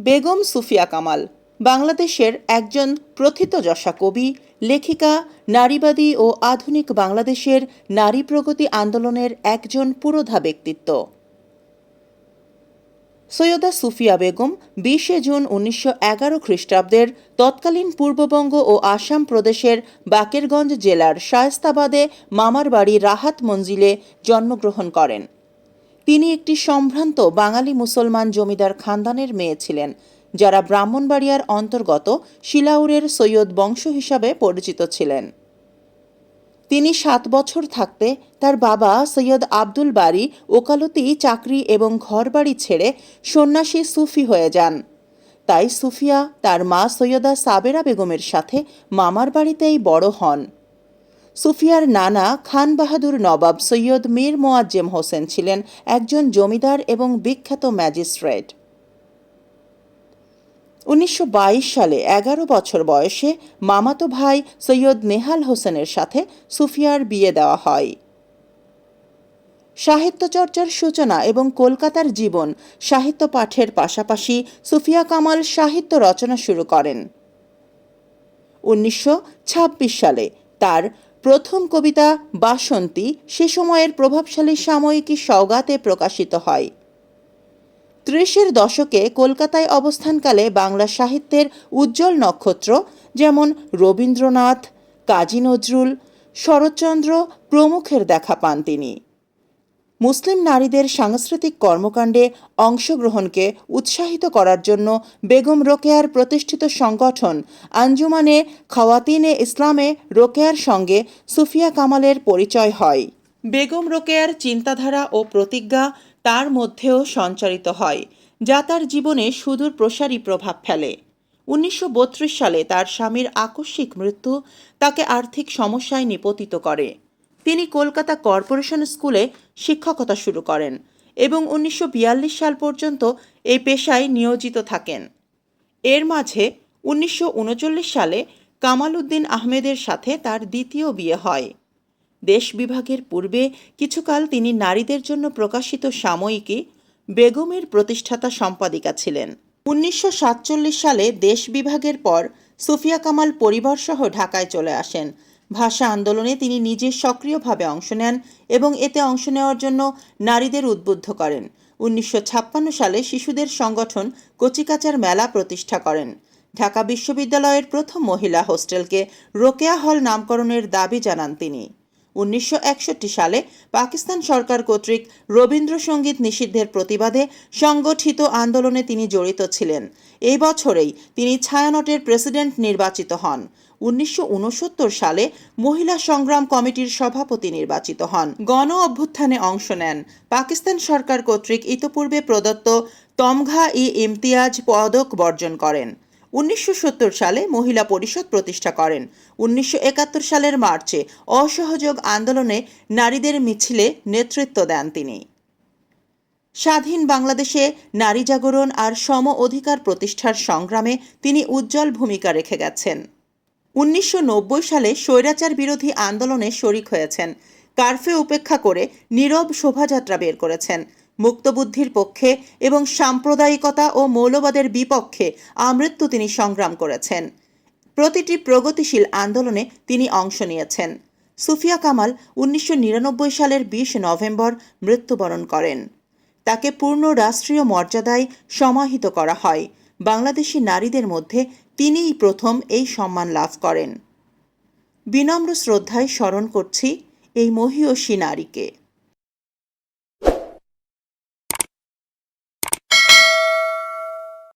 বেগম সুফিয়া কামাল, বাংলাদেশের একজন প্রথিতযশা কবি, লেখিকা, নারীবাদী ও আধুনিক বাংলাদেশের নারী প্রগতি আন্দোলনের একজন পুরোধা ব্যক্তিত্ব। সৈয়দা সুফিয়া বেগম বিশে জুন উনিশশো এগারো খ্রিস্টাব্দের তৎকালীন পূর্ববঙ্গ ও আসাম প্রদেশের বাকেরগঞ্জ জেলার শায়স্তাবাদে মামার বাড়ি রাহাত মঞ্জিলে জন্মগ্রহণ করেন। তিনি একটি সম্ভ্রান্ত বাঙালি মুসলমান জমিদার খানদানের মেয়ে ছিলেন, যারা ব্রাহ্মণবাড়িয়ার অন্তর্গত শিলাউরের সৈয়দ বংশ হিসাবে পরিচিত ছিলেন। তিনি সাত বছর থাকতে তার বাবা সৈয়দ আব্দুল বারি ওকালতি চাকরি এবং ঘরবাড়ি ছেড়ে সন্ন্যাসী সুফি হয়ে যান। তাই সুফিয়া তার মা সৈয়দা সাবেরা বেগমের সাথে মামার বাড়িতেই বড় হন। সুফিয়ার নানা খান বাহাদুর নবাব সৈয়দ মীর মোয়াজ্জেম হোসেন ছিলেন একজন জমিদার এবং বিখ্যাত ম্যাজিস্ট্রেট। উনিশশো সালে এগারো বছর বয়সে মামাতো ভাই সৈয়দ নেহাল হোসেনের সাথে সুফিয়ার বিয়ে দেওয়া হয়। সাহিত্য চর্চার সূচনা এবং কলকাতার জীবন সাহিত্য পাঠের পাশাপাশি সুফিয়া কামাল সাহিত্য রচনা শুরু করেন। উনিশশো ছাব্বিশ সালে তার প্রথম কবিতা বাসন্তী সে সময়ের প্রভাবশালী সাময়িকী সওগাতে প্রকাশিত হয়। ত্রিশের দশকে কলকাতায় অবস্থানকালে বাংলা সাহিত্যের উজ্জ্বল নক্ষত্র যেমন রবীন্দ্রনাথ, কাজী নজরুল, শরৎচন্দ্র প্রমুখের দেখা পান তিনি। মুসলিম নারীদের সাংস্কৃতিক কর্মকাণ্ডে অংশগ্রহণকে উৎসাহিত করার জন্য বেগম রোকেয়ার প্রতিষ্ঠিত সংগঠন আঞ্জুমানে খাওয়াতিনে ইসলামে রোকেয়ার সঙ্গে সুফিয়া কামালের পরিচয় হয়। বেগম রোকেয়ার চিন্তাধারা ও প্রতিজ্ঞা তার মধ্যেও সঞ্চারিত হয়, যা তার জীবনে সুদূর প্রসারী প্রভাব ফেলে। উনিশশো বত্রিশ সালে তার স্বামীর আকস্মিক মৃত্যু তাকে আর্থিক সমস্যায় নিপতিত করে। তিনি কলকাতা কর্পোরেশন স্কুলে শিক্ষকতা শুরু করেন এবং উনিশশো বিয়াল্লিশ সাল পর্যন্ত এই পেশায় নিয়োজিত থাকেন। এর মাঝে উনিশশো উনচল্লিশ সালে কামাল উদ্দিন আহমেদের সাথে তার দ্বিতীয় বিয়ে হয়। দেশ বিভাগের পূর্বে কিছুকাল তিনি নারীদের জন্য প্রকাশিত সাময়িকী বেগমের প্রতিষ্ঠাতা সম্পাদিকা ছিলেন। উনিশশো সাতচল্লিশ সালে দেশ বিভাগের পর সুফিয়া কামাল পরিবারসহ ঢাকায় চলে আসেন ভাষা আন্দোলনে তিনি নিজে সক্রিয়ভাবে অংশ নেন এবং এতে অংশ নেওয়ার জন্য নারীদের উদ্বুদ্ধ করেন। উনিশশো ছাপ্পান্ন সালে শিশুদের সংগঠন কচিকাচার মেলা প্রতিষ্ঠা করেন। ঢাকা বিশ্ববিদ্যালয়ের প্রথম মহিলা হোস্টেলকে রোকেয়া হল নামকরণের দাবি জানান তিনি। উনিশশো একষট্টি সালে পাকিস্তান সরকার কর্তৃক রবীন্দ্রসঙ্গীত নিষিদ্ধের প্রতিবাদে সংগঠিত আন্দোলনে তিনি জড়িত ছিলেন। এই বছরেই তিনি ছায়ানটের প্রেসিডেন্ট নির্বাচিত হন। উনিশশো উনসত্তর সালে মহিলা সংগ্রাম কমিটির সভাপতি নির্বাচিত হন। গণ অভ্যুত্থানে অংশ নেন। পাকিস্তান সরকার কর্তৃক ইতপূর্বে প্রদত্ত তমঘা ই ইমতিয়াজ পদক বর্জন করেন। উনিশশো সত্তর সালে মহিলা পরিষদ প্রতিষ্ঠা করেন। উনিশশো একাত্তর সালের মার্চে অসহযোগ আন্দোলনে নারীদের মিছিলে নেতৃত্ব দেন তিনি। স্বাধীন বাংলাদেশে নারী জাগরণ আর সম অধিকার প্রতিষ্ঠার সংগ্রামে তিনি উজ্জ্বল ভূমিকা রেখে গেছেন। উনিশশো নব্বই সালে স্বৈরাচার বিরোধী আন্দোলনে শরিক হয়েছেন। কারফিউ উপেক্ষা করে নীরব শোভাযাত্রা বের করেছেন। মুক্তবুদ্ধির পক্ষে এবং সাম্প্রদায়িকতা ও মৌলবাদের বিপক্ষে আমৃত্যু তিনি সংগ্রাম করেছেন। প্রতিটি প্রগতিশীল আন্দোলনে তিনি অংশ নিয়েছেন। সুফিয়া কামাল উনিশশো নিরানব্বই সালের বিশ নভেম্বর মৃত্যুবরণ করেন। তাকে পূর্ণ রাষ্ট্রীয় মর্যাদায় সমাহিত করা হয়। বাংলাদেশি নারীদের মধ্যে তিনিই প্রথম এই সম্মান লাভ করেন। বিনম্র শ্রদ্ধায় স্মরণ করছি এই মহীয়সী নারীকে।